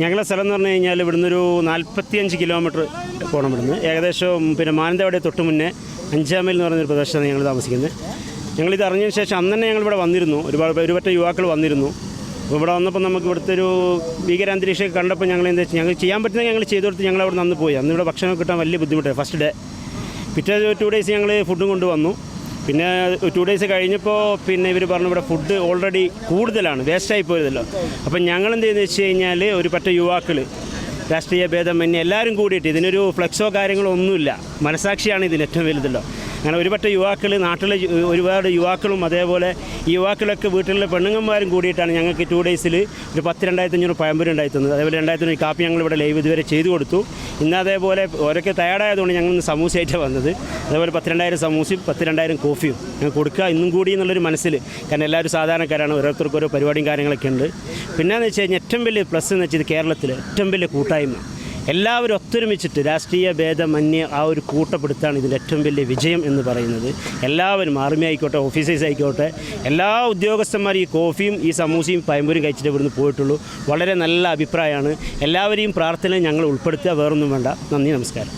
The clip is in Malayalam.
ഞങ്ങളുടെ സ്ഥലം എന്ന് പറഞ്ഞു കഴിഞ്ഞാൽ ഇവിടുന്ന് ഒരു നാൽപ്പത്തിയഞ്ച് കിലോമീറ്റർ പോകണം ഇവിടുന്ന്. ഏകദേശം പിന്നെ മാനന്തവാടി തൊട്ട് മുന്നേ അഞ്ചാമയിൽ എന്ന് പറഞ്ഞൊരു പ്രദേശത്താണ് ഞങ്ങൾ താമസിക്കുന്നത്. ഞങ്ങളിത് അറിഞ്ഞതിന് ശേഷം അന്ന് തന്നെ ഞങ്ങൾ ഇവിടെ വന്നിരുന്നു. ഒരുപാട് ഒരുപറ്റ യുവാക്കൾ വന്നിരുന്നു. അപ്പോൾ ഇവിടെ വന്നപ്പോൾ നമുക്ക് ഇവിടുത്തെ ഒരു ഭീകരാന്തരീക്ഷമൊക്കെ കണ്ടപ്പോൾ ഞങ്ങൾ എന്താ ഞങ്ങൾ ചെയ്യാൻ പറ്റുന്ന ഞങ്ങൾ ചെയ്തു കൊടുത്ത് ഞങ്ങൾ അവിടെ നിന്ന് പോയി. അന്ന് ഇവിടെ ഭക്ഷണം കിട്ടാൻ വലിയ ബുദ്ധിമുട്ടായി. ഫസ്റ്റ് ഡേ പിറ്റേ ടു ഡേയ്സ് ഞങ്ങൾ ഫുഡും കൊണ്ടുവന്നു. പിന്നെ ടു ഡേയ്സ് കഴിഞ്ഞപ്പോൾ പിന്നെ ഇവർ പറഞ്ഞു ഇവിടെ ഫുഡ് ഓൾറെഡി കൂടുതലാണ് വേസ്റ്റായി പോയതല്ലോ. അപ്പം ഞങ്ങൾ എന്ത് ചെയ്യുന്നത് വെച്ച് കഴിഞ്ഞാൽ ഒരു പറ്റ യുവാക്കൾ രാഷ്ട്രീയ ഭേദമന്യേ എല്ലാവരും കൂടിയിട്ട് ഇതിനൊരു ഫ്ലെക്സോ കാര്യങ്ങളോ ഒന്നുമില്ല മനസാക്ഷിയാണ് ഇതിന് ഏറ്റവും വലുതല്ലോ അങ്ങനെ ഒരുപറ്റ യുവാക്കൾ നാട്ടിലെ ഒരുപാട് യുവാക്കളും അതേപോലെ യുവാക്കളൊക്കെ വീട്ടിലെ പെണ്ണുങ്ങന്മാരും കൂടിയിട്ടാണ് ഞങ്ങൾക്ക് ടു ഡേയ്സിൽ ഒരു പത്ത് രണ്ടായിരത്തി അഞ്ഞൂറ് പഴംപൊരി ഉണ്ടായി തന്നത് അതേപോലെ രണ്ടായിരത്തി അഞ്ഞൂറ് കാപ്പി ഞങ്ങൾ ഇവിടെ ലൈവ് ഇതുവരെ ചെയ്തു കൊടുത്തു. ഇന്ന് അതേപോലെ ഓരോക്കെ തയ്യാറായതുകൊണ്ട് ഞങ്ങൾ ഇന്ന് സമൂസയായിട്ടാണ് വന്നത്. അതേപോലെ പത്ത് രണ്ടായിരം സമൂസയും പത്ത് രണ്ടായിരം കോഫിയും ഞങ്ങൾ കൊടുക്കുക ഇന്നും കൂടി എന്നുള്ളൊരു മനസ്സിൽ കാരണം എല്ലാവരും സാധാരണക്കാരാണ് ഓരോരുത്തർക്കും ഓരോ പരിപാടിയും കാര്യങ്ങളൊക്കെ ഉണ്ട്. പിന്നെയെന്ന് വെച്ച് കഴിഞ്ഞാൽ ഏറ്റവും വലിയ പ്ലസ് എന്ന് വെച്ചാൽ കേരളത്തിൽ ഏറ്റവും വലിയ കൂട്ടായ്മ. എല്ലാവരും ഒത്തൊരുമിച്ചിട്ട് രാഷ്ട്രീയ ഭേദമന്യേ ആ ഒരു കൂട്ടപ്പെടുത്താണ് ഇതിന്റെ ഏറ്റവും വലിയ വിജയം എന്ന് പറയുന്നത്. എല്ലാവരും ആർമി ആയിക്കോട്ടെ ഓഫീസേഴ്സ് ആയിക്കോട്ടെ എല്ലാ ഉദ്യോഗസ്ഥന്മാരും ഈ കോഫിയും ഈ സമൂസയും പയമ്പൂരും കഴിച്ചിട്ട് ഇവിടുന്ന് പോയിട്ടുള്ളൂ. വളരെ നല്ല അഭിപ്രായമാണ്. എല്ലാവരെയും പ്രാർത്ഥനയിൽ ഞങ്ങൾ ഉൾപ്പെടുത്തുക വേറൊന്നും വേണ്ട. നന്ദി നമസ്കാരം.